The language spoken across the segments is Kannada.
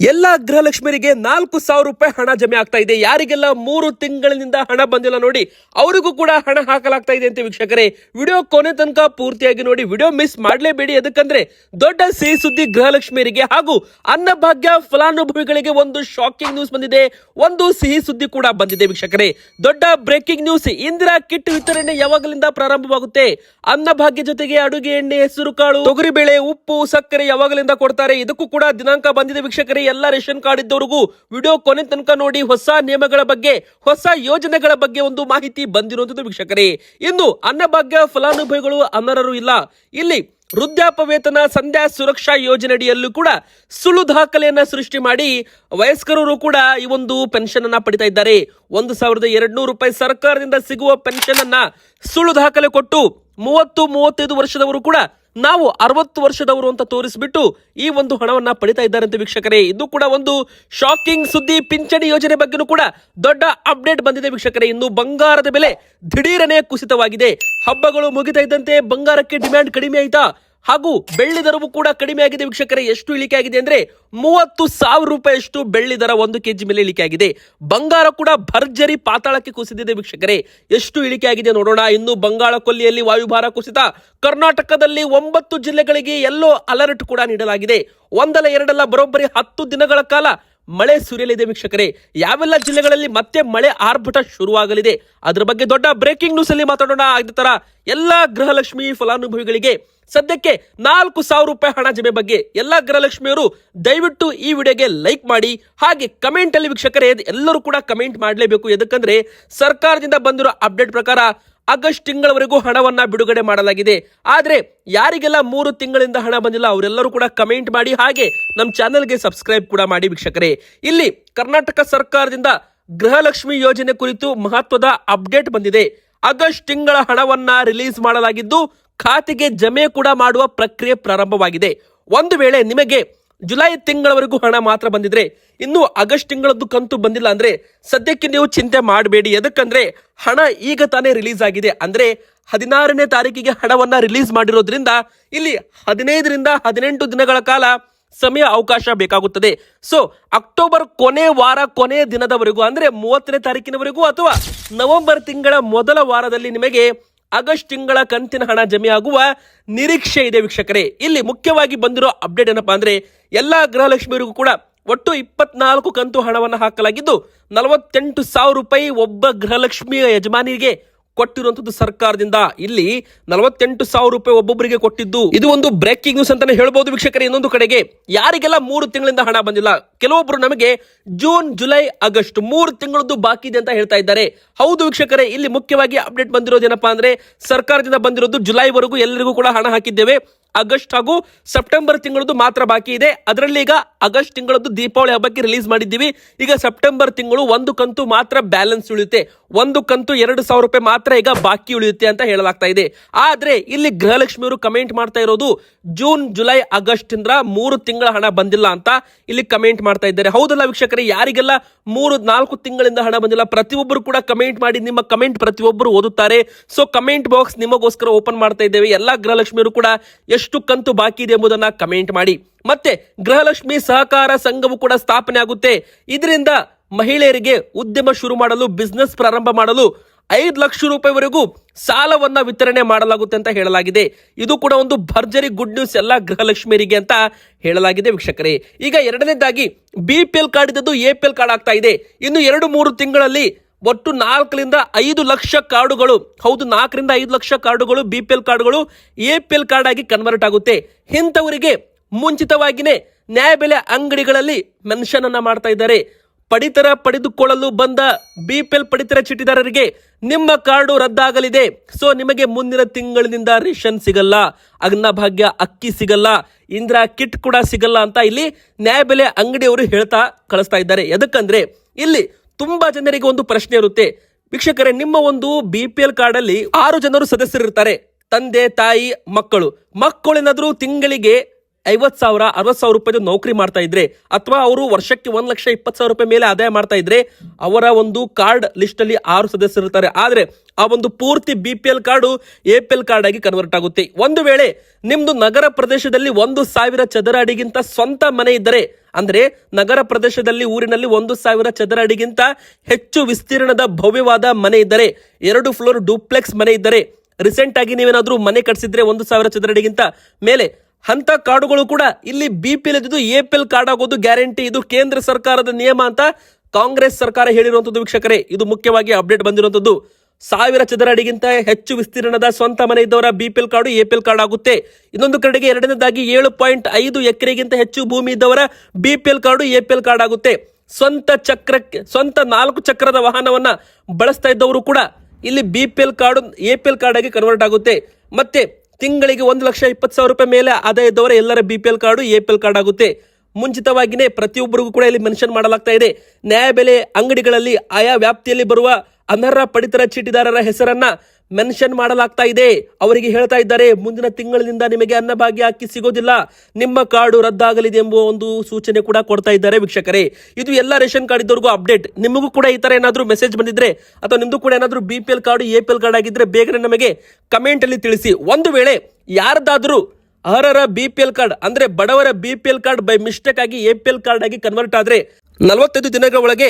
ಎಲ್ಲ ಗೃಹಲಕ್ಷ್ಮಿಯರಿಗೆ ನಾಲ್ಕು ಸಾವಿರ ರೂಪಾಯಿ ಹಣ ಜಮೆ ಆಗ್ತಾ ಇದೆ. ಯಾರಿಗೆಲ್ಲ ಮೂರು ತಿಂಗಳಿನಿಂದ ಹಣ ಬಂದಿಲ್ಲ ನೋಡಿ, ಅವರಿಗೂ ಕೂಡ ಹಣ ಹಾಕಲಾಗ್ತಾ ಇದೆ ಅಂತ ವೀಕ್ಷಕರೇ. ವಿಡಿಯೋ ಕೊನೆ ತನಕ ಪೂರ್ತಿಯಾಗಿ ನೋಡಿ, ವಿಡಿಯೋ ಮಿಸ್ ಮಾಡಲೇಬೇಡಿ. ಅದಕ್ಕಂದ್ರೆ ದೊಡ್ಡ ಸಿಹಿ ಸುದ್ದಿ ಗೃಹಲಕ್ಷ್ಮಿಯರಿಗೆ ಹಾಗೂ ಅನ್ನಭಾಗ್ಯ ಫಲಾನುಭವಿಗಳಿಗೆ ಒಂದು ಶಾಕಿಂಗ್ ನ್ಯೂಸ್ ಬಂದಿದೆ. ಒಂದು ಸಿಹಿ ಸುದ್ದಿ ಕೂಡ ಬಂದಿದೆ ವೀಕ್ಷಕರೇ. ದೊಡ್ಡ ಬ್ರೇಕಿಂಗ್ ನ್ಯೂಸ್ ಇಂದಿರಾ ಕಿಟ್ ವಿತರಣೆ ಯಾವಾಗಲಿಂದ ಪ್ರಾರಂಭವಾಗುತ್ತೆ? ಅನ್ನಭಾಗ್ಯ ಜೊತೆಗೆ ಅಡುಗೆ ಎಣ್ಣೆ ಹೆಸರು ಕಾಳು ತೊಗರಿಬೇಳೆ, ಉಪ್ಪು, ಸಕ್ಕರೆ ಯಾವಾಗಲಿಂದ ಕೊಡ್ತಾರೆ? ಇದಕ್ಕೂ ಕೂಡ ದಿನಾಂಕ ಬಂದಿದೆ ವೀಕ್ಷಕರೇ. ಎಲ್ಲ ರೇಷನ್ ಕಾರ್ಡ್ ಇದ್ದವರಿಗೂ ವಿಡಿಯೋ ಕೊನೆ ತನಕ ನೋಡಿ ಹೊಸ ನಿಯಮಗಳ ಬಗ್ಗೆ, ಹೊಸ ಯೋಜನೆಗಳ ಬಗ್ಗೆ ಒಂದು ಮಾಹಿತಿ ಬಂದಿರುವಂತದ್ದು ವೀಕ್ಷಕರೇ. ಇನ್ನು ಅನ್ನಭಾಗ್ಯ ಫಲಾನುಭವಿಗಳು ಅನರರು ಇಲ್ಲ. ಇಲ್ಲಿ ವೃದ್ಧಾಪ ವೇತನ ಸಂಧ್ಯಾ ಸುರಕ್ಷಾ ಯೋಜನೆಯಡಿಯಲ್ಲೂ ಕೂಡ ಸುಳ್ಳು ದಾಖಲೆಯನ್ನ ಸೃಷ್ಟಿ ಮಾಡಿ ವಯಸ್ಕರರು ಕೂಡ ಈ ಒಂದು ಪೆನ್ಷನ್ ಅನ್ನ ಪಡಿತಾ ಇದ್ದಾರೆ. ಒಂದು ಸಾವಿರದ ಎರಡು ರೂಪಾಯಿ ಸರ್ಕಾರದಿಂದ ಸಿಗುವ ಪೆನ್ಷನ್ ಅನ್ನ ಸುಳ್ಳು ದಾಖಲೆ ಕೊಟ್ಟು ಮೂವತ್ತು, ಮೂವತ್ತೈದು ವರ್ಷದವರು ಕೂಡ ನಾವು ಅರವತ್ತು ವರ್ಷದವರು ಅಂತ ತೋರಿಸ್ಬಿಟ್ಟು ಈ ಒಂದು ಹಣವನ್ನ ಪಡಿತಾ ಇದ್ದಾರೆ ಅಂತ ವೀಕ್ಷಕರೇ. ಇದು ಕೂಡ ಒಂದು ಶಾಕಿಂಗ್ ಸುದ್ದಿ, ಪಿಂಚಣಿ ಯೋಜನೆ ಬಗ್ಗೆನೂ ಕೂಡ ದೊಡ್ಡ ಅಪ್ಡೇಟ್ ಬಂದಿದೆ ವೀಕ್ಷಕರೇ. ಇನ್ನು ಬಂಗಾರದ ಬೆಲೆ ದಿಢೀರನೆ ಕುಸಿತವಾಗಿದೆ. ಹಬ್ಬಗಳು ಮುಗಿತಾ ಇದ್ದಂತೆ ಬಂಗಾರಕ್ಕೆ ಡಿಮ್ಯಾಂಡ್ ಕಡಿಮೆ ಆಯ್ತಾ? ಹಾಗೂ ಬೆಳ್ಳಿ ದರವು ಕೂಡ ಕಡಿಮೆ ಆಗಿದೆ ವೀಕ್ಷಕರೇ. ಎಷ್ಟು ಇಳಿಕೆ ಆಗಿದೆ ಅಂದ್ರೆ ಮೂವತ್ತು ಸಾವಿರ ರೂಪಾಯಿಯಷ್ಟು ಬೆಳ್ಳಿ ದರ ಒಂದು ಕೆಜಿ ಮೇಲೆ ಇಳಿಕೆ ಆಗಿದೆ. ಬಂಗಾರ ಕೂಡ ಭರ್ಜರಿ ಪಾತಾಳಕ್ಕೆ ಕುಸಿದಿದೆ ವೀಕ್ಷಕರೇ. ಎಷ್ಟು ಇಳಿಕೆ ಆಗಿದೆ ನೋಡೋಣ. ಇನ್ನು ಬಂಗಾಳ ಕೊಲ್ಲಿಯಲ್ಲಿ ವಾಯುಭಾರ ಕುಸಿತ. ಕರ್ನಾಟಕದಲ್ಲಿ ಒಂಬತ್ತು ಜಿಲ್ಲೆಗಳಿಗೆ ಎಲ್ಲೋ ಅಲರ್ಟ್ ಕೂಡ ನೀಡಲಾಗಿದೆ. ಒಂದಲ್ಲ ಎರಡಲ್ಲ, ಬರೋಬ್ಬರಿ ಹತ್ತು ದಿನಗಳ ಕಾಲ ಮಳೆ ಸುರಿಯಲಿದೆ ವೀಕ್ಷಕರೇ. ಯಾವೆಲ್ಲ ಜಿಲ್ಲೆಗಳಲ್ಲಿ ಮತ್ತೆ ಮಳೆ ಆರ್ಭಟ ಶುರುವಾಗಲಿದೆ? ಅದರ ಬಗ್ಗೆ ದೊಡ್ಡ ಬ್ರೇಕಿಂಗ್ ನ್ಯೂಸ್ ಅಲ್ಲಿ ಮಾತಾಡೋಣ. ಆಗಿದ ತರ ಎಲ್ಲಾ ಗೃಹಲಕ್ಷ್ಮಿ ಫಲಾನುಭವಿಗಳಿಗೆ ಸದ್ಯಕ್ಕೆ ನಾಲ್ಕು ಸಾವಿರ ರೂಪಾಯಿ ಹಣ ಜಮೆ ಬಗ್ಗೆ ಎಲ್ಲ ಗೃಹಲಕ್ಷ್ಮಿಯವರು ದಯವಿಟ್ಟು ಈ ವಿಡಿಯೋಗೆ ಲೈಕ್ ಮಾಡಿ, ಹಾಗೆ ಕಮೆಂಟ್ ಅಲ್ಲಿ ವೀಕ್ಷಕರೇ, ಎಲ್ಲರೂ ಕೂಡ ಕಮೆಂಟ್ ಮಾಡಲೇಬೇಕು. ಎದಕ್ಕಂದ್ರೆ ಸರ್ಕಾರದಿಂದ ಬಂದಿರೋ ಅಪ್ಡೇಟ್ ಪ್ರಕಾರ ಆಗಸ್ಟ್ ತಿಂಗಳವರೆಗೂ ಹಣವನ್ನ ಬಿಡುಗಡೆ ಮಾಡಲಾಗಿದೆ. ಆದ್ರೆ ಯಾರಿಗೆಲ್ಲ ಮೂರು ತಿಂಗಳಿಂದ ಹಣ ಬಂದಿಲ್ಲ, ಅವರೆಲ್ಲರೂ ಕೂಡ ಕಮೆಂಟ್ ಮಾಡಿ, ಹಾಗೆ ನಮ್ಮ ಚಾನೆಲ್ಗೆ ಸಬ್ಸ್ಕ್ರೈಬ್ ಕೂಡ ಮಾಡಿ ವೀಕ್ಷಕರೇ. ಇಲ್ಲಿ ಕರ್ನಾಟಕ ಸರ್ಕಾರದಿಂದ ಗೃಹಲಕ್ಷ್ಮಿ ಯೋಜನೆ ಕುರಿತು ಮಹತ್ವದ ಅಪ್ಡೇಟ್ ಬಂದಿದೆ. ಆಗಸ್ಟ್ ತಿಂಗಳ ಹಣವನ್ನ ರಿಲೀಸ್ ಮಾಡಲಾಗಿದ್ದು ಖಾತೆಗೆ ಜಮೆ ಕೂಡ ಮಾಡುವ ಪ್ರಕ್ರಿಯೆ ಪ್ರಾರಂಭವಾಗಿದೆ. ಒಂದು ವೇಳೆ ನಿಮಗೆ ಜುಲೈ ತಿಂಗಳವರೆಗೂ ಹಣ ಮಾತ್ರ ಬಂದಿದ್ರೆ, ಇನ್ನು ಆಗಸ್ಟ್ ತಿಂಗಳದ್ದು ಕಂತು ಬಂದಿಲ್ಲ ಅಂದ್ರೆ ಸದ್ಯಕ್ಕೆ ನೀವು ಚಿಂತೆ ಮಾಡಬೇಡಿ. ಎದಕ್ಕಂದ್ರೆ ಹಣ ಈಗ ತಾನೇ ರಿಲೀಸ್ ಆಗಿದೆ. ಅಂದ್ರೆ ಹದಿನಾರನೇ ತಾರೀಕಿಗೆ ಹಣವನ್ನ ರಿಲೀಸ್ ಮಾಡಿರೋದ್ರಿಂದ ಇಲ್ಲಿ ಹದಿನೈದರಿಂದ ಹದಿನೆಂಟು ದಿನಗಳ ಕಾಲ ಸಮಯ ಅವಕಾಶ ಬೇಕಾಗುತ್ತದೆ. ಸೊ ಅಕ್ಟೋಬರ್ ಕೊನೆ ವಾರ ಕೊನೆ ದಿನದವರೆಗೂ, ಅಂದ್ರೆ ಮೂವತ್ತನೇ ತಾರೀಕಿನವರೆಗೂ ಅಥವಾ ನವೆಂಬರ್ ತಿಂಗಳ ಮೊದಲ ವಾರದಲ್ಲಿ ನಿಮಗೆ ಆಗಸ್ಟ್ ತಿಂಗಳ ಕಂತಿನ ಹಣ ಜಮೆ ಆಗುವ ನಿರೀಕ್ಷೆ ಇದೆ ವೀಕ್ಷಕರೇ. ಇಲ್ಲಿ ಮುಖ್ಯವಾಗಿ ಬಂದಿರೋ ಅಪ್ಡೇಟ್ ಏನಪ್ಪಾ ಅಂದ್ರೆ ಎಲ್ಲಾ ಗೃಹಲಕ್ಷ್ಮಿಯರಿಗೂ ಕೂಡ ಒಟ್ಟು ಇಪ್ಪತ್ನಾಲ್ಕು ಕಂತು ಹಣವನ್ನು ಹಾಕಲಾಗಿದ್ದು ನಲವತ್ತೆಂಟು ಸಾವಿರ ರೂಪಾಯಿ ಒಬ್ಬ ಗೃಹಲಕ್ಷ್ಮಿಯ ಯಜಮಾನಿಗೆ ಕೊಟ್ಟಿರುವಂತದ್ದು ಸರ್ಕಾರದಿಂದ ಇಲ್ಲಿ ನಲವತ್ತೆಂಟು ಸಾವಿರ ರೂಪಾಯಿ ಒಬ್ಬೊಬ್ಬರಿಗೆ ಕೊಟ್ಟಿದ್ದು. ಇದು ಒಂದು ಬ್ರೇಕಿಂಗ್ ನ್ಯೂಸ್ ಅಂತಾನೆ ಹೇಳ್ಬೋದು ವೀಕ್ಷಕರೇ. ಇನ್ನೊಂದು ಕಡೆಗೆ ಯಾರಿಗೆಲ್ಲ ಮೂರು ತಿಂಗಳಿಂದ ಹಣ ಬಂದಿಲ್ಲ? ಕೆಲವೊಬ್ರು ನಮಗೆ ಜೂನ್, ಜುಲೈ, ಆಗಸ್ಟ್ ಮೂರು ತಿಂಗಳದ್ದು ಬಾಕಿ ಇದೆ ಅಂತ ಹೇಳ್ತಾ ಇದ್ದಾರೆ. ಹೌದು ವೀಕ್ಷಕರೇ, ಇಲ್ಲಿ ಮುಖ್ಯವಾಗಿ ಅಪ್ಡೇಟ್ ಬಂದಿರೋದು ಏನಪ್ಪಾ ಅಂದ್ರೆ ಸರ್ಕಾರದಿಂದ ಬಂದಿರೋದು ಜುಲೈವರೆಗೂ ಎಲ್ಲರಿಗೂ ಕೂಡ ಹಣ ಹಾಕಿದ್ದೇವೆ. ಆಗಸ್ಟ್ ಹಾಗೂ ಸೆಪ್ಟೆಂಬರ್ ತಿಂಗಳದ್ದು ಮಾತ್ರ ಬಾಕಿ ಇದೆ. ಅದರಲ್ಲಿ ಈಗ ಆಗಸ್ಟ್ ತಿಂಗಳದ್ದು ದೀಪಾವಳಿ ಹಬ್ಬಕ್ಕೆ ರಿಲೀಸ್ ಮಾಡಿದ್ದೀವಿ. ಈಗ ಸೆಪ್ಟೆಂಬರ್ ತಿಂಗಳು ಒಂದು ಕಂತು ಮಾತ್ರ ಬ್ಯಾಲೆನ್ಸ್ ಉಳಿಯುತ್ತೆ. ಒಂದು ಕಂತು ಎರಡು ಸಾವಿರ ರೂಪಾಯಿ ಮಾತ್ರ ಈಗ ಬಾಕಿ ಉಳಿಯುತ್ತೆ ಅಂತ ಹೇಳಲಾಗ್ತಾ ಇದೆ. ಆದ್ರೆ ಇಲ್ಲಿ ಗೃಹಲಕ್ಷ್ಮಿಯವರು ಕಮೆಂಟ್ ಮಾಡ್ತಾ ಇರೋದು ಜೂನ್, ಜುಲೈ ಆಗಸ್ಟ್ ಇಂದ ಮೂರು ತಿಂಗಳ ಹಣ ಬಂದಿಲ್ಲ ಅಂತ ಇಲ್ಲಿ ಕಮೆಂಟ್ ಮಾಡ್ತಾ ಇದ್ದಾರೆ. ಹೌದಲ್ಲ ವೀಕ್ಷಕರೇ, ಯಾರಿಗೆಲ್ಲ ಮೂರು, ನಾಲ್ಕು ತಿಂಗಳಿಂದ ಹಣ ಬಂದಿಲ್ಲ, ಪ್ರತಿಯೊಬ್ಬರು ಕೂಡ ಕಮೆಂಟ್ ಮಾಡಿ ನಿಮ್ಮ ಕಮೆಂಟ್ ಪ್ರತಿಯೊಬ್ಬರು ಓದುತ್ತಾರೆ. ಸೊ ಕಮೆಂಟ್ ಬಾಕ್ಸ್ ನಿಮಗೋಸ್ಕರ ಓಪನ್ ಮಾಡ್ತಾ ಇದ್ದೇವೆ. ಎಲ್ಲಾ ಗೃಹಲಕ್ಷ್ಮಿಯರು ಕೂಡ ಕಂತು ಬಾಕಿ ಇದೆ ಎಂಬುದನ್ನ ಕಮೆಂಟ್ ಮಾಡಿ. ಮತ್ತೆ ಗೃಹಲಕ್ಷ್ಮಿ ಸಹಕಾರ ಸಂಘವು ಕೂಡ ಸ್ಥಾಪನೆ ಆಗುತ್ತೆ. ಇದರಿಂದ ಮಹಿಳೆಯರಿಗೆ ಉದ್ಯಮ ಶುರು ಮಾಡಲು ಬಿಸ್ನೆಸ್ ಪ್ರಾರಂಭ ಮಾಡಲು ಐದು ಲಕ್ಷ ರೂಪಾಯಿವರೆಗೂ ಸಾಲವನ್ನ ವಿತರಣೆ ಮಾಡಲಾಗುತ್ತೆ ಅಂತ ಹೇಳಲಾಗಿದೆ. ಇದು ಕೂಡ ಒಂದು ಭರ್ಜರಿ ಗುಡ್ ನ್ಯೂಸ್ ಎಲ್ಲ ಗೃಹಲಕ್ಷ್ಮಿಯರಿಗೆ ಅಂತ ಹೇಳಲಾಗಿದೆ ವೀಕ್ಷಕರೇ. ಈಗ ಎರಡನೇದಾಗಿ ಬಿ ಪಿ ಎಲ್ ಕಾರ್ಡ್ ಇದ್ದದ್ದು ಎ ಪಿ ಎಲ್ ಕಾರ್ಡ್ ಆಗ್ತಾ ಇದೆ. ಇನ್ನು ಎರಡು ಮೂರು ತಿಂಗಳಲ್ಲಿ ಒಟ್ಟು ನಾಲ್ಕರಿಂದ ಐದು ಲಕ್ಷ ಕಾರ್ಡುಗಳು. ಹೌದು, ನಾಲ್ಕರಿಂದ ಐದು ಲಕ್ಷ ಕಾರ್ಡುಗಳು ಬಿ ಪಿ ಎಲ್ ಕಾರ್ಡುಗಳು ಎ ಪಿ ಎಲ್ ಕಾರ್ಡ್ ಆಗಿ ಕನ್ವರ್ಟ್ ಆಗುತ್ತೆ. ಇಂಥವರಿಗೆ ಮುಂಚಿತವಾಗಿಯೇ ನ್ಯಾಯಬೆಲೆ ಅಂಗಡಿಗಳಲ್ಲಿ ಮೆನ್ಷನ್ ಅನ್ನ ಮಾಡ್ತಾ ಇದ್ದಾರೆ. ಪಡಿತರ ಪಡೆದುಕೊಳ್ಳಲು ಬಂದ ಬಿ ಪಿ ಎಲ್ ಪಡಿತರ ಚೀಟಿದಾರರಿಗೆ ನಿಮ್ಮ ಕಾರ್ಡು ರದ್ದಾಗಲಿದೆ. ಸೊ ನಿಮಗೆ ಮುಂದಿನ ತಿಂಗಳಿನಿಂದ ರೇಷನ್ ಸಿಗಲ್ಲ. ಅನ್ನಭಾಗ್ಯ ಅಕ್ಕಿ ಸಿಗಲ್ಲ. ಇಂದಿರಾ ಕಿಟ್ ಕೂಡ ಸಿಗಲ್ಲ ಅಂತ ಇಲ್ಲಿ ನ್ಯಾಯಬೆಲೆ ಅಂಗಡಿಯವರು ಹೇಳ್ತಾ ಕಳಿಸ್ತಾ ಇದ್ದಾರೆ. ಎದಕ್ಕಂದ್ರೆ, ಇಲ್ಲಿ ತುಂಬಾ ಜನರಿಗೆ ಒಂದು ಪ್ರಶ್ನೆ ಇರುತ್ತೆ. ವೀಕ್ಷಕರೇ, ನಿಮ್ಮ ಒಂದು ಬಿ ಪಿ ಎಲ್ ಕಾರ್ಡ್ ಅಲ್ಲಿ ಆರು ಜನರು ಸದಸ್ಯರಿರ್ತಾರೆ. ತಂದೆ, ತಾಯಿ, ಮಕ್ಕಳು. ಮಕ್ಕಳೇನಾದ್ರೂ ತಿಂಗಳಿಗೆ ಐವತ್ ಸಾವಿರ ಅರವತ್ ಸಾವಿರ ರೂಪಾಯಿ ನೌಕರಿ ಮಾಡ್ತಾ ಇದ್ರೆ, ಅಥವಾ ಅವರು ವರ್ಷಕ್ಕೆ ಒಂದ್ ಲಕ್ಷ ಇಪ್ಪತ್ತು ಸಾವಿರ ರೂಪಾಯಿ ಮೇಲೆ ಆದಾಯ ಮಾಡ್ತಾ ಇದ್ರೆ, ಅವರ ಒಂದು ಕಾರ್ಡ್ ಲಿಸ್ಟ್ ಅಲ್ಲಿ ಆರು ಸದಸ್ಯರು ಇರ್ತಾರೆ. ಆದ್ರೆ, ಆ ಒಂದು ಪೂರ್ತಿ B P L card A P L card ಆಗಿ ಕನ್ವರ್ಟ್ ಆಗುತ್ತೆ. ಒಂದು ವೇಳೆ ನಿಮ್ದು ನಗರ ಪ್ರದೇಶದಲ್ಲಿ ಒಂದು ಸಾವಿರ ಚದರ ಅಡಿಗಿಂತ ಸ್ವಂತ ಮನೆ ಇದ್ದರೆ, ಅಂದ್ರೆ ನಗರ ಪ್ರದೇಶದಲ್ಲಿ ಊರಿನಲ್ಲಿ ಒಂದು ಸಾವಿರ ಚದರ ಅಡಿಗಿಂತ ಹೆಚ್ಚು ವಿಸ್ತೀರ್ಣದ ಭವ್ಯವಾದ ಮನೆ ಇದ್ದರೆ, ಎರಡು ಫ್ಲೋರ್ ಡೂಪ್ಲೆಕ್ಸ್ ಮನೆ ಇದ್ದರೆ ರೀಸೆಂಟ್ ಆಗಿ ನೀವೇನಾದ್ರೂ ಮನೆ ಕಟ್ಸಿದ್ರೆ ಒಂದು ಸಾವಿರ ಚದರ ಅಡಿಗಿಂತ ಮೇಲೆ ಅಂತ ಕಾರ್ಡುಗಳು ಕೂಡ ಇಲ್ಲಿ ಬಿ ಪಿ ಎಲ್ ಇದ್ದು ಎ ಪಿ ಎಲ್ ಕಾರ್ಡ್ ಆಗೋದು ಗ್ಯಾರಂಟಿ. ಇದು ಕೇಂದ್ರ ಸರ್ಕಾರದ ನಿಯಮ ಅಂತ ಕಾಂಗ್ರೆಸ್ ಸರ್ಕಾರ ಹೇಳಿರುವಂತದ್ದು ವೀಕ್ಷಕರೇ. ಇದು ಮುಖ್ಯವಾಗಿ ಅಪ್ಡೇಟ್ ಬಂದಿರುವಂತದ್ದು. ಸಾವಿರ ಚದರ ಅಡಿಗಿಂತ ಹೆಚ್ಚು ವಿಸ್ತೀರ್ಣದ ಸ್ವಂತ ಮನೆ ಇದ್ದವರ B P L card A P L card ಆಗುತ್ತೆ. ಇನ್ನೊಂದು ಕಡೆಗೆ ಎರಡನೇದಾಗಿ ಏಳು ಪಾಯಿಂಟ್ ಐದು ಎಕರೆಗಿಂತ ಹೆಚ್ಚು ಭೂಮಿ ಇದ್ದವರ B P L card A P L card ಆಗುತ್ತೆ. ಸ್ವಂತ ಚಕ್ರಕ್ಕೆ, ಸ್ವಂತ ನಾಲ್ಕು ಚಕ್ರದ ವಾಹನವನ್ನ ಬಳಸ್ತಾ ಇದ್ದವರು ಕೂಡ ಇಲ್ಲಿ B P L card A P L card ಆಗಿ ಕನ್ವರ್ಟ್ ಆಗುತ್ತೆ. ಮತ್ತೆ ತಿಂಗಳಿಗೆ ಒಂದು ಲಕ್ಷ ಇಪ್ಪತ್ತು ಸಾವಿರ ರೂಪಾಯಿ ಮೇಲೆ ಆದಾಯ ಇದ್ದವರ ಎಲ್ಲರ B P L card A P L card ಆಗುತ್ತೆ. ಮುಂಚಿತವಾಗಿಯೇ ಪ್ರತಿಯೊಬ್ಬರಿಗೂ ಕೂಡ ಇಲ್ಲಿ ಮೆನ್ಷನ್ ಮಾಡಲಾಗ್ತಾ ಇದೆ. ನ್ಯಾಯಬೆಲೆ ಅಂಗಡಿಗಳಲ್ಲಿ ಆಯಾ ವ್ಯಾಪ್ತಿಯಲ್ಲಿ ಬರುವ ಅನರ್ಹ ಪಡಿತರ ಚೀಟಿದಾರರ ಹೆಸರನ್ನ ಮೆನ್ಷನ್ ಮಾಡಲಾಗ್ತಾ ಇದೆ. ಅವರಿಗೆ ಹೇಳ್ತಾ ಇದ್ದಾರೆ, ಮುಂದಿನ ತಿಂಗಳಿನಿಂದ ನಿಮಗೆ ಅನ್ನಭಾಗ್ಯ ಅಕ್ಕಿ ಸಿಗೋದಿಲ್ಲ. ನಿಮ್ಮ ಕಾರ್ಡು ರದ್ದಾಗಲಿದೆ ಎಂಬ ಒಂದು ಸೂಚನೆ ಕೂಡ ಕೊಡ್ತಾ ಇದ್ದಾರೆ ವೀಕ್ಷಕರೇ. ಇದು ಎಲ್ಲ ರೇಷನ್ ಕಾರ್ಡ್ ಇದ್ದವರಿಗೂ ಅಪ್ಡೇಟ್. ನಿಮಗೂ ಕೂಡ ಈ ತರ ಏನಾದರೂ ಮೆಸೇಜ್ ಬಂದಿದ್ರೆ ಅಥವಾ ನಿಮ್ದು ಕೂಡ ಏನಾದರೂ B P L card A P L card ಆಗಿದ್ರೆ ಬೇಗನೆ ನಮಗೆ ಕಮೆಂಟ್ ಅಲ್ಲಿ ತಿಳಿಸಿ. ಒಂದು ವೇಳೆ ಯಾರ್ದಾದ್ರೂ ಅರ್ಹರ ಬಿ ಪಿ ಎಲ್ ಕಾರ್ಡ್, ಅಂದ್ರೆ ಬಡವರ B P L card by mistake ಆಗಿ ಎ ಪಿ ಎಲ್ ಕಾರ್ಡ್ ಆಗಿ ಕನ್ವರ್ಟ್ ಆದ್ರೆ ನಲವತ್ತೈದು ದಿನಗಳ ಒಳಗೆ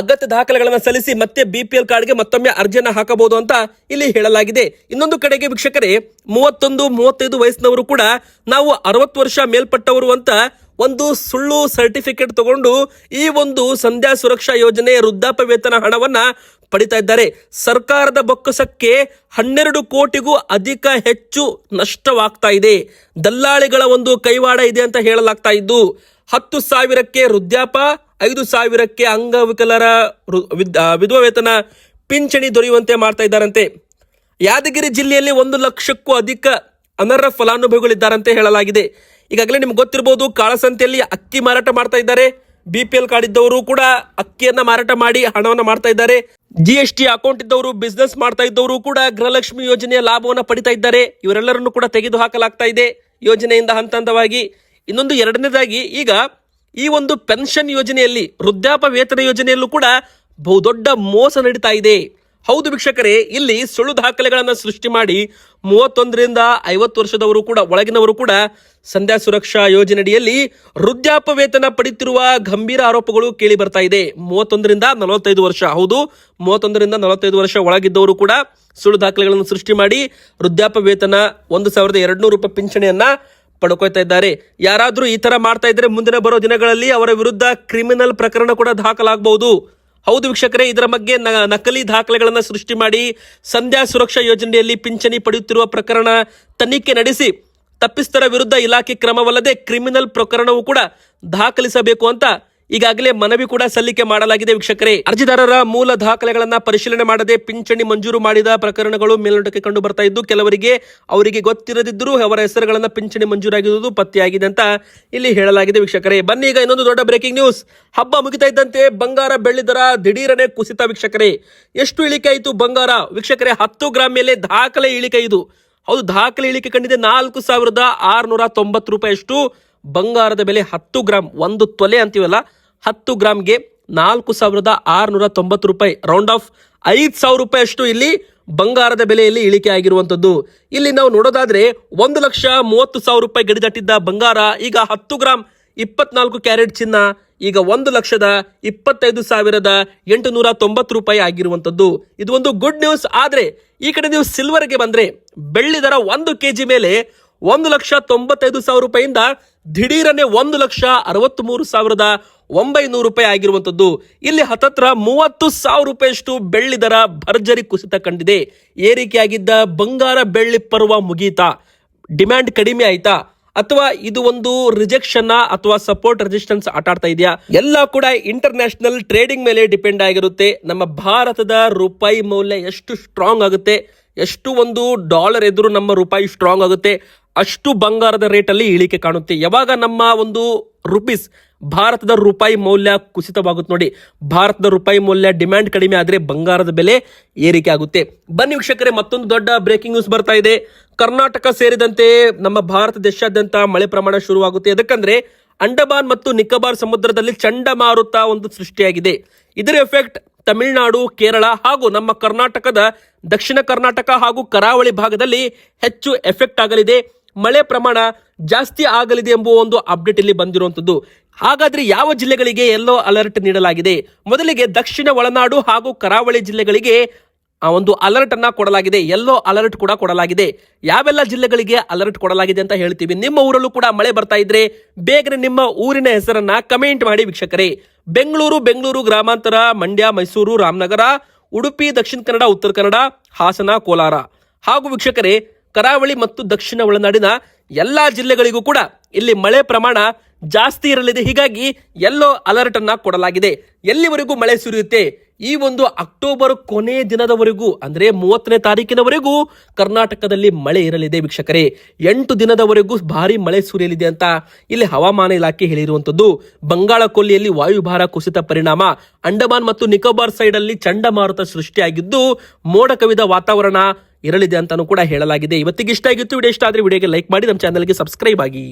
ಅಗತ್ಯ ದಾಖಲೆಗಳನ್ನು ಸಲ್ಲಿಸಿ ಮತ್ತೆ ಬಿಪಿಎಲ್ ಕಾರ್ಡ್ಗೆ ಮತ್ತೊಮ್ಮೆ ಅರ್ಜಿಯನ್ನು ಹಾಕಬಹುದು ಅಂತ ಇಲ್ಲಿ ಹೇಳಲಾಗಿದೆ. ಇನ್ನೊಂದು ಕಡೆಗೆ ವೀಕ್ಷಕರೇ, ಮೂವತ್ತೊಂದು, ಮೂವತ್ತೈದು ವಯಸ್ಸಿನವರು ಕೂಡ ನಾವು ಅರವತ್ತು ವರ್ಷ ಮೇಲ್ಪಟ್ಟವರು ಅಂತ ಒಂದು ಸುಳ್ಳು ಸರ್ಟಿಫಿಕೇಟ್ ತಗೊಂಡು ಈ ಒಂದು ಸಂಧ್ಯಾ ಸುರಕ್ಷಾ ಯೋಜನೆ ವೃದ್ಧಾಪ್ಯ ವೇತನ ಹಣವನ್ನ ಪಡಿತಾ ಇದ್ದಾರೆ. ಸರ್ಕಾರದ ಬೊಕ್ಕಸಕ್ಕೆ ಹನ್ನೆರಡು ಕೋಟಿಗೂ ಅಧಿಕ ಹೆಚ್ಚು ನಷ್ಟವಾಗ್ತಾ ಇದೆ. ದಲ್ಲಾಳಿಗಳ ಒಂದು ಕೈವಾಡ ಇದೆ ಅಂತ ಹೇಳಲಾಗ್ತಾ ಇದ್ದು, ಹತ್ತು ಸಾವಿರಕ್ಕೆ ವೃದ್ಧಾಪ ಐದು ಸಾವಿರಕ್ಕೆ ಅಂಗವಿಕಲರ ವಿಧವಾ ವೇತನ ಪಿಂಚಣಿ ದೊರೆಯುವಂತೆ ಮಾಡ್ತಾ ಇದ್ದಾರಂತೆ. ಯಾದಗಿರಿ ಜಿಲ್ಲೆಯಲ್ಲಿ ಒಂದು ಲಕ್ಷಕ್ಕೂ ಅಧಿಕ ಅನರ್ಹ ಫಲಾನುಭವಿಗಳಿದ್ದಾರಂತೆ ಹೇಳಲಾಗಿದೆ. ಈಗಾಗಲೇ ನಿಮ್ಗೆ ಗೊತ್ತಿರಬಹುದು ಕಾಳಸಂತೆಯಲ್ಲಿ ಅಕ್ಕಿ ಮಾರಾಟ ಮಾಡ್ತಾ ಇದ್ದಾರೆ. ಬಿ ಪಿ ಎಲ್ ಕಾರ್ಡ್ ಇದ್ದವರು ಕೂಡ ಅಕ್ಕಿಯನ್ನ ಮಾರಾಟ ಮಾಡಿ ಹಣವನ್ನು ಮಾಡ್ತಾ ಇದ್ದಾರೆ. ಜಿ ಎಸ್ ಟಿ ಅಕೌಂಟ್ ಇದ್ದವರು ಬಿಸ್ನೆಸ್ ಮಾಡ್ತಾ ಇದ್ದವರು ಕೂಡ ಗೃಹಲಕ್ಷ್ಮಿ ಯೋಜನೆಯ ಲಾಭವನ್ನು ಪಡಿತಾ ಇದ್ದಾರೆ. ಇವರೆಲ್ಲರನ್ನು ಕೂಡ ತೆಗೆದು ಹಾಕಲಾಗ್ತಾ ಇದೆ ಯೋಜನೆಯಿಂದ ಹಂತ ಹಂತವಾಗಿ ಇನ್ನೊಂದು ಎರಡನೇದಾಗಿ ಈಗ ಈ ಒಂದು ಪೆನ್ಷನ್ ಯೋಜನೆಯಲ್ಲಿ ವೃದ್ಧಾಪ ವೇತನ ಯೋಜನೆಯಲ್ಲೂ ಕೂಡ ಬಹುದೊಡ್ಡ ಮೋಸ ನಡೀತಾ ಇದೆ. ಹೌದು ವೀಕ್ಷಕರೇ, ಇಲ್ಲಿ ಸುಳ್ಳು ದಾಖಲೆಗಳನ್ನು ಸೃಷ್ಟಿ ಮಾಡಿ ಮೂವತ್ತೊಂದರಿಂದ ಐವತ್ತು ವರ್ಷದವರು ಕೂಡ, ಒಳಗಿನವರು ಕೂಡ ಸಂಧ್ಯಾ ಸುರಕ್ಷಾ ಯೋಜನೆಯಡಿಯಲ್ಲಿ ವೃದ್ಧಾಪ ವೇತನ ಪಡೆಯುತ್ತಿರುವ ಗಂಭೀರ ಆರೋಪಗಳು ಕೇಳಿ ಬರ್ತಾ ಇದೆ. ಮೂವತ್ತೊಂದರಿಂದ ನಲವತ್ತೈದು ವರ್ಷ, ಹೌದು, ಮೂವತ್ತೊಂದರಿಂದ ನಲವತ್ತೈದು ವರ್ಷ ಒಳಗಿದ್ದವರು ಕೂಡ ಸುಳ್ಳು ದಾಖಲೆಗಳನ್ನು ಸೃಷ್ಟಿ ಮಾಡಿ ವೃದ್ಧಾಪ ವೇತನ ಒಂದು ಸಾವಿರದ ಎರಡು ರೂಪಾಯಿ ಪಿಂಚಣಿಯನ್ನ ಪಡ್ಕೊಳ್ತಾ ಇದ್ದಾರೆ. ಯಾರಾದರೂ ಈ ತರ ಮಾಡ್ತಾ ಇದ್ರೆ ಮುಂದಿನ ಬರೋ ದಿನಗಳಲ್ಲಿ ಅವರ ವಿರುದ್ಧ ಕ್ರಿಮಿನಲ್ ಪ್ರಕರಣ ಕೂಡ ದಾಖಲಾಗಬಹುದು. ಹೌದು ವೀಕ್ಷಕರೇ, ಇದರ ಬಗ್ಗೆ ನಕಲಿ ದಾಖಲೆಗಳನ್ನು ಸೃಷ್ಟಿ ಮಾಡಿ ಸಂಧ್ಯಾ ಸುರಕ್ಷಾ ಯೋಜನೆಯಲ್ಲಿ ಪಿಂಚಣಿ ಪಡೆಯುತ್ತಿರುವ ಪ್ರಕರಣ ತನಿಖೆ ನಡೆಸಿ ತಪ್ಪಿಸ್ತರ ವಿರುದ್ಧ ಇಲಾಖೆ ಕ್ರಮವಲ್ಲದೆ ಕ್ರಿಮಿನಲ್ ಪ್ರಕರಣವೂ ಕೂಡ ದಾಖಲಿಸಬೇಕು ಅಂತ ಈಗಾಗಲೇ ಮನವಿ ಕೂಡ ಸಲ್ಲಿಕೆ ಮಾಡಲಾಗಿದೆ ವೀಕ್ಷಕರೇ. ಅರ್ಜಿದಾರರ ಮೂಲ ದಾಖಲೆಗಳನ್ನ ಪರಿಶೀಲನೆ ಮಾಡದೆ ಪಿಂಚಣಿ ಮಂಜೂರು ಮಾಡಿದ ಪ್ರಕರಣಗಳು ಮೇಲ್ನೋಟಕ್ಕೆ ಕಂಡು ಬರ್ತಾ ಇದ್ದು, ಕೆಲವರಿಗೆ ಅವರಿಗೆ ಗೊತ್ತಿರದಿದ್ದರೂ ಅವರ ಹೆಸರುಗಳನ್ನ ಪಿಂಚಣಿ ಮಂಜೂರಾಗಿರುವುದು ಪತ್ತೆಯಾಗಿದೆ ಅಂತ ಇಲ್ಲಿ ಹೇಳಲಾಗಿದೆ ವೀಕ್ಷಕರೇ. ಬನ್ನಿ ಈಗ ಇನ್ನೊಂದು ದೊಡ್ಡ ಬ್ರೇಕಿಂಗ್ ನ್ಯೂಸ್ ಹಬ್ಬ ಮುಗಿತಾ ಇದ್ದಂತೆ ಬಂಗಾರ ಬೆಳ್ಳಿ ದರ ದಿಢೀರನೆ ಕುಸಿತ ವೀಕ್ಷಕರೇ. ಎಷ್ಟು ಇಳಿಕೆ ಆಯಿತು ಬಂಗಾರ? ವೀಕ್ಷಕರೇ, ಹತ್ತು ಗ್ರಾಮ್ ಮೇಲೆ ದಾಖಲೆ ಇಳಿಕೆ ಇದು. ಹೌದು, ದಾಖಲೆ ಇಳಿಕೆ ಕಂಡಿದೆ ನಾಲ್ಕು ಸಾವಿರದ ಆರುನೂರ ತೊಂಬತ್ತು ರೂಪಾಯಿಯಷ್ಟು ಬಂಗಾರದ ಬೆಲೆ ಹತ್ತು ಗ್ರಾಮ್ ಒಂದು ತೊಲೆ ಅಂತೀವಲ್ಲ. ಹತ್ತು ಗ್ರಾಮ್ಗೆ ನಾಲ್ಕು ಸಾವಿರದ ಆರುನೂರ ತೊಂಬತ್ತು ರೂಪಾಯಿ. ರೌಂಡ್ ಆಫ್ ಐದು ಸಾವಿರ ರೂಪಾಯಿ ಅಷ್ಟು ಇಲ್ಲಿ ಬಂಗಾರದ ಬೆಲೆಯಲ್ಲಿ ಇಳಿಕೆ ಆಗಿರುವಂಥದ್ದು. ಇಲ್ಲಿ ನಾವು ನೋಡೋದಾದ್ರೆ ಒಂದು ಲಕ್ಷ ಮೂವತ್ತು ಸಾವಿರ ರೂಪಾಯಿ ಗಡಿದಟ್ಟಿದ್ದ ಬಂಗಾರ, ಈಗ ಹತ್ತು ಗ್ರಾಮ್ ಇಪ್ಪತ್ನಾಲ್ಕು ಕ್ಯಾರೆಟ್ ಚಿನ್ನ, ಈಗ ಒಂದು ಲಕ್ಷದ ಇಪ್ಪತ್ತೈದು ಸಾವಿರದ ಎಂಟುನೂರ ತೊಂಬತ್ತು ರೂಪಾಯಿ ಆಗಿರುವಂಥದ್ದು. ಇದು ಒಂದು ಗುಡ್ ನ್ಯೂಸ್ ಆದರೆ ಈ ಕಡೆ ನೀವು ಸಿಲ್ವರ್ಗೆ ಬಂದ್ರೆ ಬೆಳ್ಳಿ ದರ ಒಂದು ಕೆಜಿ ಮೇಲೆ ಒಂದು ಲಕ್ಷ ತೊಂಬತ್ತೈದು ಸಾವಿರ ರೂಪಾಯಿಂದ ದಿಢೀರನೆ ಒಂದು ಲಕ್ಷ ಅರವತ್ತ್ ಮೂರು ಸಾವಿರದ ಒಂಬೈನೂರು ರೂಪಾಯಿ ಆಗಿರುವಂಥದ್ದು. ಇಲ್ಲಿ ಹತ್ತತ್ರ ಮೂವತ್ತು ಸಾವಿರ ರೂಪಾಯಿಯಷ್ಟು ಬೆಳ್ಳಿ ದರ ಭರ್ಜರಿ ಕುಸಿತ ಕಂಡಿದೆ. ಏರಿಕೆಯಾಗಿದ್ದ ಬಂಗಾರ ಬೆಳ್ಳಿ ಪರ್ವ ಮುಗೀತಾ? ಡಿಮ್ಯಾಂಡ್ ಕಡಿಮೆ ಆಯ್ತಾ? ಅಥವಾ ಇದು ಒಂದು ರಿಜೆಕ್ಷನ್ ಅಥವಾ ಸಪೋರ್ಟ್ ರೆಸಿಸ್ಟೆನ್ಸ್ ಆಟಾಡ್ತಾ ಇದೆಯಾ? ಎಲ್ಲ ಕೂಡ ಇಂಟರ್ನ್ಯಾಷನಲ್ ಟ್ರೇಡಿಂಗ್ ಮೇಲೆ ಡಿಪೆಂಡ್ ಆಗಿರುತ್ತೆ. ನಮ್ಮ ಭಾರತದ ರೂಪಾಯಿ ಮೌಲ್ಯ ಎಷ್ಟು ಸ್ಟ್ರಾಂಗ್ ಆಗುತ್ತೆ? ಎಷ್ಟು ಒಂದು ಡಾಲರ್ ಎದುರು ನಮ್ಮ ರೂಪಾಯಿ ಸ್ಟ್ರಾಂಗ್ ಆಗುತ್ತೆ, ಅಷ್ಟು ಬಂಗಾರದ ರೇಟಲ್ಲಿ ಇಳಿಕೆ ಕಾಣುತ್ತೆ. ಯಾವಾಗ ನಮ್ಮ ಒಂದು ರುಪೀಸ್ ಭಾರತದ ರೂಪಾಯಿ ಮೌಲ್ಯ ಕುಸಿತವಾಗುತ್ತೆ ನೋಡಿ, ಭಾರತದ ರೂಪಾಯಿ ಮೌಲ್ಯ ಡಿಮ್ಯಾಂಡ್ ಕಡಿಮೆ ಆದರೆ ಬಂಗಾರದ ಬೆಲೆ ಏರಿಕೆ ಆಗುತ್ತೆ. ಬನ್ನಿ ವೀಕ್ಷಕರೇ, ಮತ್ತೊಂದು ದೊಡ್ಡ ಬ್ರೇಕಿಂಗ್ ನ್ಯೂಸ್ ಬರ್ತಾ ಇದೆ. ಕರ್ನಾಟಕ ಸೇರಿದಂತೆ ನಮ್ಮ ಭಾರತ ದೇಶಾದ್ಯಂತ ಮಳೆ ಪ್ರಮಾಣ ಶುರುವಾಗುತ್ತೆ. ಯಾಕಂದ್ರೆ ಅಂಡಮಾನ್ ಮತ್ತು ನಿಕೋಬಾರ್ ಸಮುದ್ರದಲ್ಲಿ ಚಂಡಮಾರುತ ಒಂದು ಸೃಷ್ಟಿಯಾಗಿದೆ. ಇದರ ಎಫೆಕ್ಟ್ ತಮಿಳುನಾಡು, ಕೇರಳ ಹಾಗೂ ನಮ್ಮ ಕರ್ನಾಟಕದ ದಕ್ಷಿಣ ಕರ್ನಾಟಕ ಹಾಗೂ ಕರಾವಳಿ ಭಾಗದಲ್ಲಿ ಹೆಚ್ಚು ಎಫೆಕ್ಟ್ ಆಗಲಿದೆ. ಮಳೆ ಪ್ರಮಾಣ ಜಾಸ್ತಿ ಆಗಲಿದೆ ಎಂಬುವ ಒಂದು ಅಪ್ಡೇಟ್ ಇಲ್ಲಿ ಬಂದಿರುವಂತದ್ದು ಹಾಗಾದ್ರೆ ಯಾವ ಜಿಲ್ಲೆಗಳಿಗೆ ಎಲ್ಲೋ ಅಲರ್ಟ್ ನೀಡಲಾಗಿದೆ? ಮೊದಲಿಗೆ ದಕ್ಷಿಣ ಒಳನಾಡು ಹಾಗೂ ಕರಾವಳಿ ಜಿಲ್ಲೆಗಳಿಗೆ, ಆ, ಒಂದು ಅಲರ್ಟ್ ಅನ್ನ ಕೊಡಲಾಗಿದೆ. ಎಲ್ಲೋ ಅಲರ್ಟ್ ಕೂಡ ಕೊಡಲಾಗಿದೆ. ಯಾವೆಲ್ಲ ಜಿಲ್ಲೆಗಳಿಗೆ ಅಲರ್ಟ್ ಕೊಡಲಾಗಿದೆ ಅಂತ ಹೇಳ್ತೀವಿ. ನಿಮ್ಮ ಊರಲ್ಲೂ ಕೂಡ ಮಳೆ ಬರ್ತಾ ಇದ್ರೆ ಬೇಗನೆ ನಿಮ್ಮ ಊರಿನ ಹೆಸರನ್ನ ಕಮೆಂಟ್ ಮಾಡಿ ವೀಕ್ಷಕರೇ. ಬೆಂಗಳೂರು ಬೆಂಗಳೂರು ಗ್ರಾಮಾಂತರ, ಮಂಡ್ಯ, ಮೈಸೂರು, ರಾಮನಗರ, ಉಡುಪಿ, ದಕ್ಷಿಣ ಕನ್ನಡ, ಉತ್ತರ ಕನ್ನಡ, ಹಾಸನ, ಕೋಲಾರ. ಹಾಗೂ ವೀಕ್ಷಕರೇ, ಕರಾವಳಿ ಮತ್ತು ದಕ್ಷಿಣ ಒಳನಾಡಿನ ಎಲ್ಲಾ ಜಿಲ್ಲೆಗಳಿಗೂ ಕೂಡ ಇಲ್ಲಿ ಮಳೆ ಪ್ರಮಾಣ ಜಾಸ್ತಿ ಇರಲಿದೆ. ಹೀಗಾಗಿ ಎಲ್ಲೋ ಅಲರ್ಟ್ ಅನ್ನ ಕೊಡಲಾಗಿದೆ. ಎಲ್ಲಿವರೆಗೂ ಮಳೆ ಸುರಿಯುತ್ತೆ? ಈ ಒಂದು ಅಕ್ಟೋಬರ್ ಕೊನೆ ದಿನದವರೆಗೂ, ಅಂದ್ರೆ ಮೂವತ್ತನೇ ತಾರೀಕಿನವರೆಗೂ ಕರ್ನಾಟಕದಲ್ಲಿ ಮಳೆ ಇರಲಿದೆ ವೀಕ್ಷಕರೇ. ಎಂಟು ದಿನದವರೆಗೂ ಭಾರಿ ಮಳೆ ಸುರಿಯಲಿದೆ ಅಂತ ಇಲ್ಲಿ ಹವಾಮಾನ ಇಲಾಖೆ ಹೇಳಿರುವಂತದ್ದು ಬಂಗಾಳ ಕೊಲ್ಲಿಯಲ್ಲಿ ವಾಯುಭಾರ ಕುಸಿತ ಪರಿಣಾಮ, ಅಂಡಮಾನ್ ಮತ್ತು ನಿಕೋಬಾರ್ ಸೈಡ್ ಅಲ್ಲಿ ಚಂಡಮಾರುತ ಸೃಷ್ಟಿಯಾಗಿದ್ದು ಮೋಡ ಕವಿದ ವಾತಾವರಣ ಇರಲಿದೆ ಅಂತಾನೂ ಕೂಡ ಹೇಳಲಾಗಿದೆ. ಇವತ್ತಿಗೆ ಇಷ್ಟ ಆಗಿತ್ತು, ವಿಡಿಯೋ ಇಷ್ಟ ಆದ್ರೆ ವಿಡಿಯೋಗೆ ಲೈಕ್ ಮಾಡಿ, ನಮ್ಮ ಚಾನಲ್ಗೆ ಸಬ್ಸ್ಕ್ರೈಬ್ ಆಗಿ.